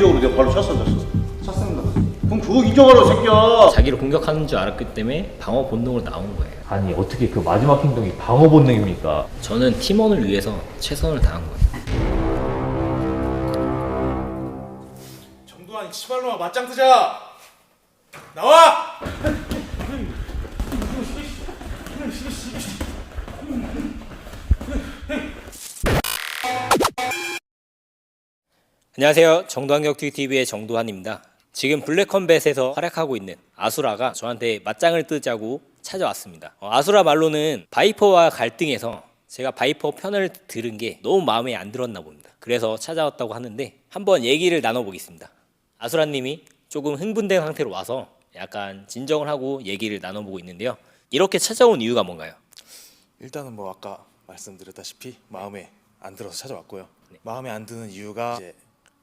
논리적으로 내가 발로 찼어 졌어 찼습니다 그럼 그거 인정하라고 새끼야 자기를 공격하는 줄 알았기 때문에 방어 본능으로 나온 거예요. 아니 어떻게 그 마지막 행동이 방어 본능입니까? 저는 팀원을 위해서 최선을 다한 거예요. 정도환 치발로마 맞짱 뜨자 나와 안녕하세요. 정도환격투기 TV의 정도환입니다. 지금 블랙컴뱃에서 활약하고 있는 아수라가 저한테 맞짱을 뜨자고 찾아왔습니다. 어, 아수라 말로는 바이퍼와 갈등해서 제가 바이퍼 편을 들은 게 너무 마음에 안 들었나 봅니다. 그래서 찾아왔다고 하는데 한번 얘기를 나눠보겠습니다. 아수라님이 조금 흥분된 상태로 와서 약간 진정을 하고 얘기를 나눠보고 있는데요. 이렇게 찾아온 이유가 뭔가요? 일단은 뭐 아까 말씀드렸다시피 마음에 안 들어서 찾아왔고요 마음에 안 드는 이유가 이제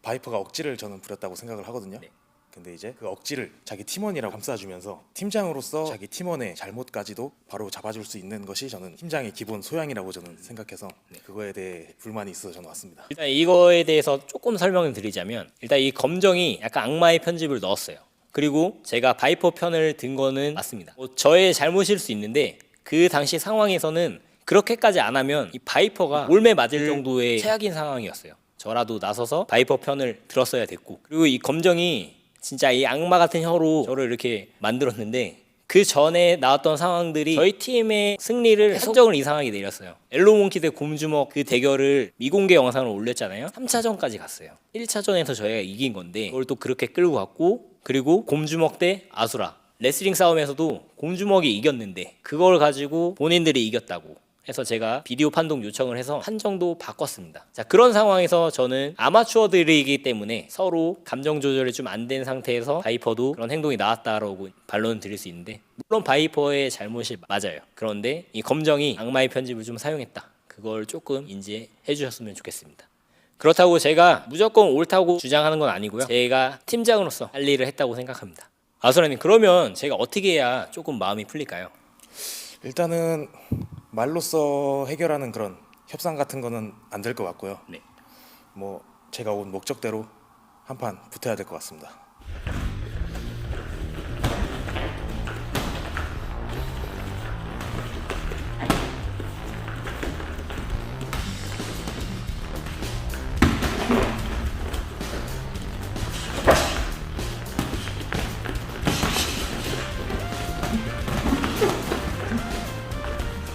바이퍼가 억지를 저는 부렸다고 생각을 하거든요 네. 근데 이제 그 억지를 자기 팀원이라고 감싸주면서 팀장으로서 자기 팀원의 잘못까지도 바로 잡아줄 수 있는 것이 저는 팀장의 기본 소양이라고 저는 생각해서 그거에 대해 불만이 있어서 저는 왔습니다 일단 이거에 대해서 조금 설명을 드리자면 일단 이 검정이 약간 악마의 편집을 넣었어요. 그리고 제가 바이퍼 편을 든 거는 맞습니다. 뭐 저의 잘못일 수 있는데 그 당시 상황에서는 그렇게까지 안 하면 이 바이퍼가 올매 맞을 정도의 최악인 상황이었어요. 저라도 나서서 바이퍼 편을 들었어야 됐고 그리고 이 검정이 진짜 이 악마 같은 혀로 저를 이렇게 만들었는데 그 전에 나왔던 상황들이 저희 팀의 승리를 판정을 이상하게 내렸어요. 엘로몬키 대 곰주먹 그 대결을 미공개 영상을 올렸잖아요. 3차전까지 갔어요. 1차전에서 저희가 이긴 건데 그걸 또 그렇게 끌고 갔고 그리고 곰주먹 대 아수라 레슬링 싸움에서도 곰주먹이 이겼는데 그걸 가지고 본인들이 이겼다고 해서 제가 비디오 판독 요청을 해서 판정도 바꿨습니다. 자 그런 상황에서 저는 아마추어들이기 때문에 서로 감정 조절이 좀 안 된 상태에서 바이퍼도 그런 행동이 나왔다라고 반론을 드릴 수 있는데 물론 바이퍼의 잘못이 맞아요. 그런데 이 검정이 악마의 편집을 좀 사용했다. 그걸 조금 인지해 주셨으면 좋겠습니다. 그렇다고 제가 무조건 옳다고 주장하는 건 아니고요. 제가 팀장으로서 할 일을 했다고 생각합니다. 아수라님 그러면 제가 어떻게 해야 조금 마음이 풀릴까요? 일단은 말로써 해결하는 그런 협상 같은 거는 안 될 것 같고요 네. 뭐 제가 온 목적대로 한 판 붙어야 될 것 같습니다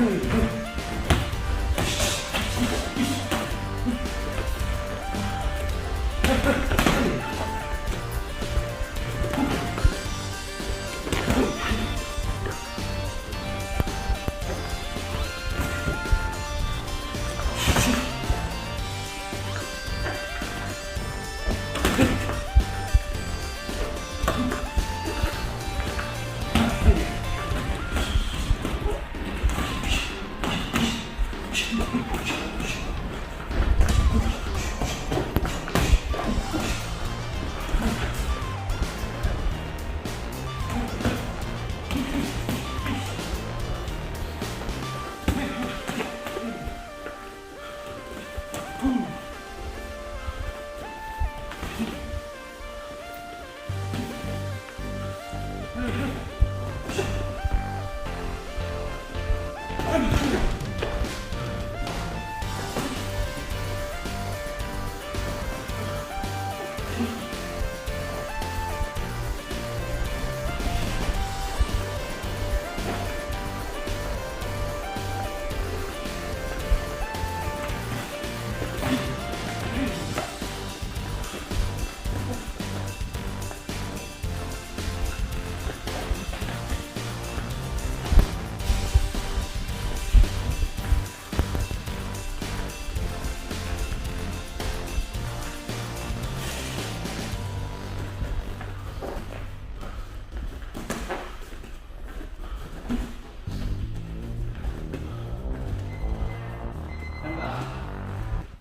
Mm-hmm.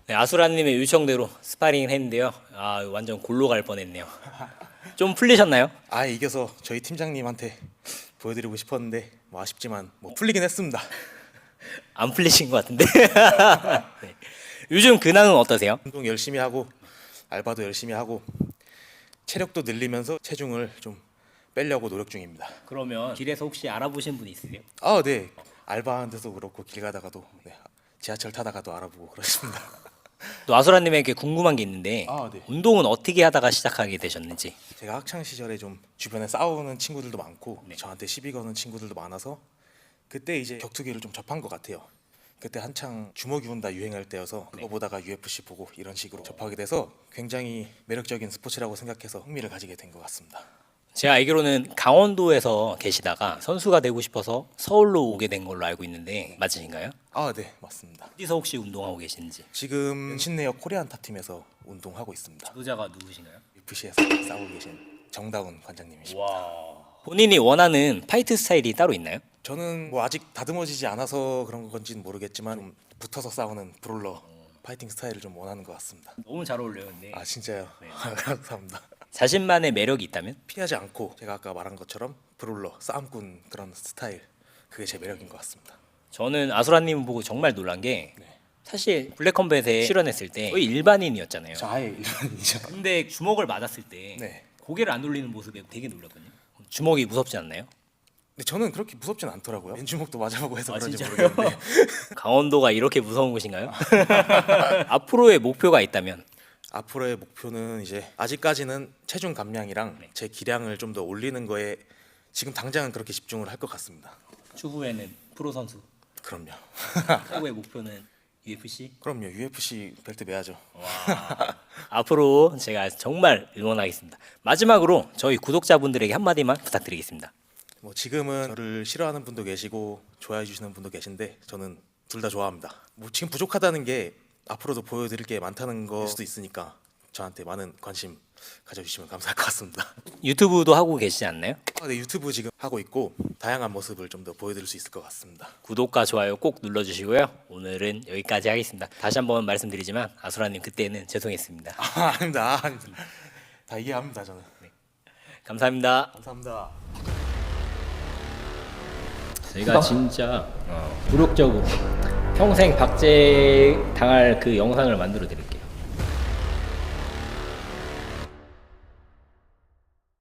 네, 아수라님의 요청대로 스파링을 했는데요. 아 완전 골로 갈 뻔했네요. 좀 풀리셨나요? 아 이겨서 저희 팀장님한테 보여드리고 싶었는데 뭐 아쉽지만 뭐 풀리긴 했습니다. 안 풀리신 것 같은데. 네. 요즘 근황은 어떠세요? 운동 열심히 하고 알바도 열심히 하고 체력도 늘리면서 체중을 좀 빼려고 노력 중입니다. 그러면 길에서 혹시 알아보신 분 있으세요? 아 네. 알바하는 데도 그렇고 길 가다가도 네. 지하철 타다가도 알아보고 그렇습니다. 또 아수라님에게 궁금한 게 있는데 아, 네. 운동은 어떻게 하다가 시작하게 되셨는지. 제가 학창 시절에 좀 주변에 싸우는 친구들도 많고 저한테 시비 거는 친구들도 많아서 그때 이제 격투기를 좀 접한 것 같아요. 그때 한창 주먹 이 운다 유행할 때여서 그거 보다가 UFC 보고 이런 식으로 접하게 돼서 굉장히 매력적인 스포츠라고 생각해서 흥미를 가지게 된 것 같습니다. 제가 알기로는 강원도에서 계시다가 선수가 되고 싶어서 서울로 오게 된 걸로 알고 있는데 맞으신가요? 아, 네, 맞습니다. 어디서 혹시 운동하고 계시는지. 지금 신내역 코리안 탑팀에서 운동하고 있습니다. 지도자가 누구신가요? UFC에서 싸우고 계신 정다운 관장님이십니다. 와. 본인이 원하는 파이트 스타일이 따로 있나요? 저는 뭐 아직 다듬어지지 않아서 그런 건지는 모르겠지만 좀 붙어서 싸우는 브롤러 파이팅 스타일을 좀 원하는 것 같습니다. 너무 잘 어울려요, 근데. 아 진짜요? 감사합니다. 자신만의 매력이 있다면? 피하지 않고 제가 아까 말한 것처럼 브롤러 싸움꾼 그런 스타일 그게 제 매력인 것 같습니다. 저는 아수라님 보고 정말 놀란 게 네. 사실 블랙컴뱃에 출연했을 때 거의 일반인이었잖아요. 아예 일반이죠. 근데 주먹을 맞았을 때 네. 고개를 안 돌리는 모습에 되게 놀랐거든요. 주먹이 무섭지 않나요? 근데 저는 그렇게 무섭진 않더라고요. 맨주먹도 맞아보고 해서 아, 그런지 진짜요? 모르겠는데 강원도가 이렇게 무서운 곳인가요? 앞으로의 목표가 있다면 앞으로의 목표는 이제 아직까지는 체중 감량이랑 제 기량을 좀 더 올리는 거에 지금 당장은 그렇게 집중을 할 것 같습니다. 추후에는 프로 선수 그럼요. 최고의 목표는 UFC. 그럼요. UFC 벨트 매야죠. 앞으로 제가 정말 응원하겠습니다. 마지막으로 저희 구독자분들에게 한마디만 부탁드리겠습니다. 뭐 지금은 저를 싫어하는 분도 계시고 좋아해 주시는 분도 계신데 저는 둘 다 좋아합니다. 뭐 지금 부족하다는 게 앞으로도 보여드릴 게 많다는 걸 수도 있으니까 저한테 많은 관심 가져주시면 감사할 것 같습니다. 유튜브도 하고 계시지 않나요? 아, 네, 유튜브 지금 하고 있고 다양한 모습을 좀 더 보여드릴 수 있을 것 같습니다. 구독과 좋아요 꼭 눌러주시고요. 오늘은 여기까지 하겠습니다. 다시 한번 말씀드리지만 아수라님 그때는 죄송했습니다. 아, 아닙니다. 아, 아닙니다. 다 이해합니다 저는. 감사합니다. 감사합니다. 저희가 진짜 어, 노력적으로 평생 박제 당할 그 영상을 만들어 드릴게요.